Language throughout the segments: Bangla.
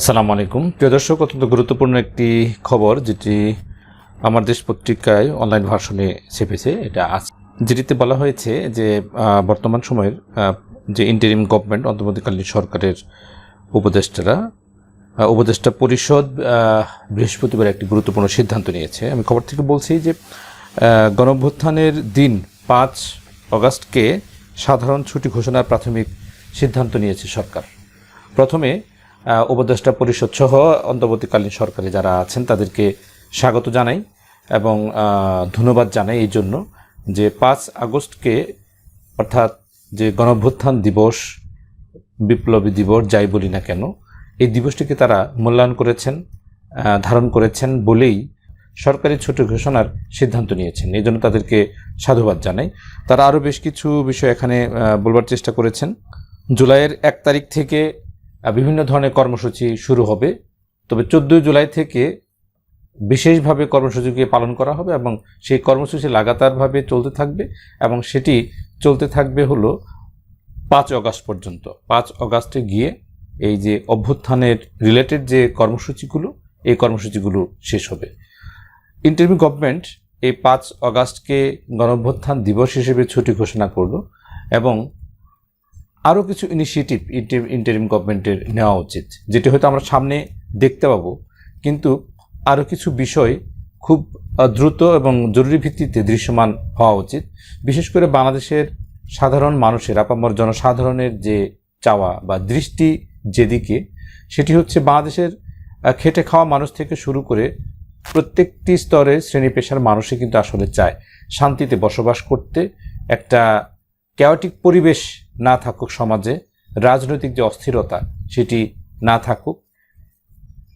আসসালামু আলাইকুম। প্রিয় দর্শক অত্যন্ত গুরুত্বপূর্ণ একটি খবর যেটি আমার দেশ পত্রিকায় অনলাইন ভার্সনে ছেপেছে এটা আজ। যেটিতে বলা হয়েছে যে বর্তমান সময়ের যে ইন্টারিম গভর্নমেন্ট অন্তর্বর্তীকালীন সরকারের উপদেষ্টারা উপদেষ্টা পরিষদ বৃহস্পতিবার একটি গুরুত্বপূর্ণ সিদ্ধান্ত নিয়েছে। আমি খবর থেকে বলছি যে আহ, গণঅভ্যুত্থানের দিন পাঁচ অগাস্টকে সাধারণ ছুটি ঘোষণার প্রাথমিক সিদ্ধান্ত নিয়েছে সরকার। প্রথমে উপদেষ্টা পরিষদ সহ অন্তর্বর্তীকালীন সরকারে যারা আছেন, তাদেরকে স্বাগত জানাই এবং ধন্যবাদ জানাই এই জন্য যে পাঁচ আগস্টকে অর্থাৎ যে গণভ্যুত্থান দিবস, বিপ্লবী দিবস, যাই বলি না কেন, এই দিবসটিকে তারা মূল্যায়ন করেছেন ধারণ করেছেন বলেই সরকারি ছোট ঘোষণার সিদ্ধান্ত নিয়েছেন। এই জন্য তাদেরকে সাধুবাদ জানাই। তারা আরও বেশ কিছু বিষয় এখানে বলবার চেষ্টা করেছেন। জুলাইয়ের এক তারিখ থেকে বিভিন্ন ধরনের কর্মসূচি শুরু হবে। তবে চোদ্দোই জুলাই থেকে বিশেষভাবে কর্মসূচিকে পালন করা হবে এবং সেই কর্মসূচি লাগাতারভাবে চলতে থাকবে এবং সেটি চলতে থাকবে হলো পাঁচ অগাস্ট পর্যন্ত। পাঁচ অগাস্টে গিয়ে এই যে অভ্যুত্থানের রিলেটেড যে কর্মসূচিগুলো, এই কর্মসূচিগুলো শেষ হবে। ইন্টারভিউ গভর্নমেন্ট এই পাঁচ অগাস্টকে গণঅভ্যুত্থান দিবস হিসেবে ছুটি ঘোষণা করল এবং আরও কিছু ইনিশিয়েটিভ ইন্টারিম গভর্নমেন্টের নেওয়া উচিত, যেটি হয়তো আমরা সামনে দেখতে পাবো। কিন্তু আরও কিছু বিষয় খুব দ্রুত এবং জরুরি ভিত্তিতে দৃশ্যমান হওয়া উচিত। বিশেষ করে বাংলাদেশের সাধারণ মানুষের, আপামর জনসাধারণের যে চাওয়া বা দৃষ্টি যেদিকে, সেটি হচ্ছে বাংলাদেশের খেটে খাওয়া মানুষ থেকে শুরু করে প্রত্যেকটি স্তরে শ্রেণি পেশার মানুষই কিন্তু আসলে চায় শান্তিতে বসবাস করতে। একটা ক্যাওটিক পরিবেশ না থাকুক সমাজে, রাজনৈতিক যে অস্থিরতা সেটি না থাকুক,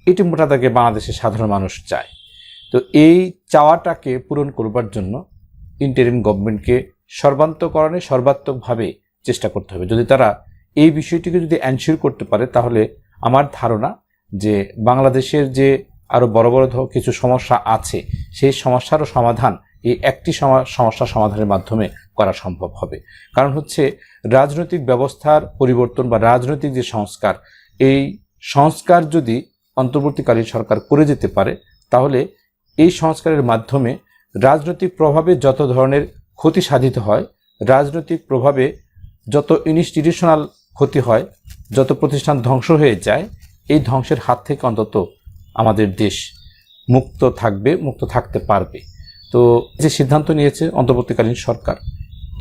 এটি মোটা দাগে বাংলাদেশের সাধারণ মানুষ চায়। তো এই চাওয়াটাকে পূরণ করবার জন্য ইন্টারিম গভর্নমেন্টকে সর্বান্তকরণে, সর্বাত্মকভাবে চেষ্টা করতে হবে। যদি তারা এই বিষয়টিকে যদি অ্যানশিওর করতে পারে, তাহলে আমার ধারণা যে বাংলাদেশের যে আরও বড় বড় কিছু সমস্যা আছে, সেই সমস্যারও সমাধান এই একটি সমা- সমস্যা সমাধানের মাধ্যমে করা সম্ভব হবে। কারণ হচ্ছে রাজনৈতিক ব্যবস্থার পরিবর্তন বা রাজনৈতিক যে সংস্কার, এই সংস্কার যদি অন্তর্বর্তীকালীন সরকার করে যেতে পারে, তাহলে এই সংস্কারের মাধ্যমে রাজনৈতিক প্রভাবে যত ধরনের ক্ষতি সাধিত হয়, রাজনৈতিক প্রভাবে যত ইনস্টিটিউশনাল ক্ষতি হয়, যত প্রতিষ্ঠান ধ্বংস হয়ে যায়, এই ধ্বংসের হাত থেকে অন্তত আমাদের দেশ মুক্ত থাকবে, মুক্ত থাকতে পারবে। তো যে সিদ্ধান্ত নিয়েছে অন্তর্বর্তীকালীন সরকার,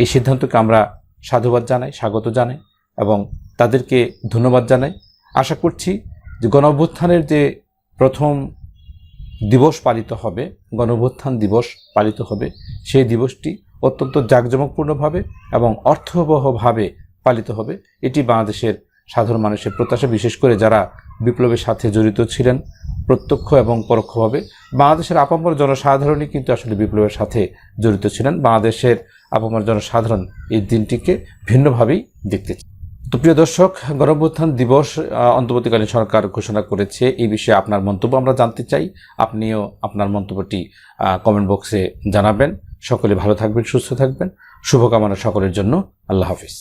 এই সিদ্ধান্তকে আমরা সাধুবাদ জানাই, স্বাগত জানাই এবং তাদেরকে ধন্যবাদ জানাই। আশা করছি যে গণঅভ্যুত্থানের যে প্রথম দিবস পালিত হবে, গণঅভ্যুত্থান দিবস পালিত হবে, সেই দিবসটি অত্যন্ত জাঁকজমকপূর্ণভাবে এবং অর্থবহভাবে পালিত হবে। এটি বাংলাদেশের সাধারণ মানুষের প্রত্যাশা, বিশেষ করে যারা বিপ্লবের সাথে জড়িত ছিলেন প্রত্যক্ষ এবং পরোক্ষভাবে। বাংলাদেশের আপামর জনসাধারণই কিন্তু আসলে বিপ্লবের সাথে জড়িত ছিলেন। বাংলাদেশের আপামর জনসাধারণ এই দিনটিকে ভিন্নভাবেই দেখতে। তো প্রিয় দর্শক গণঅভ্যুত্থান দিবস অন্তর্বর্তীকালীন সরকার ঘোষণা করেছে। এই বিষয়ে আপনার মন্তব্য আমরা জানতে চাই। আপনিও আপনার মন্তব্যটি কমেন্ট বক্সে জানাবেন। সকলে ভালো থাকবেন, সুস্থ থাকবেন। শুভকামনা সকলের জন্য। আল্লাহ হাফিজ।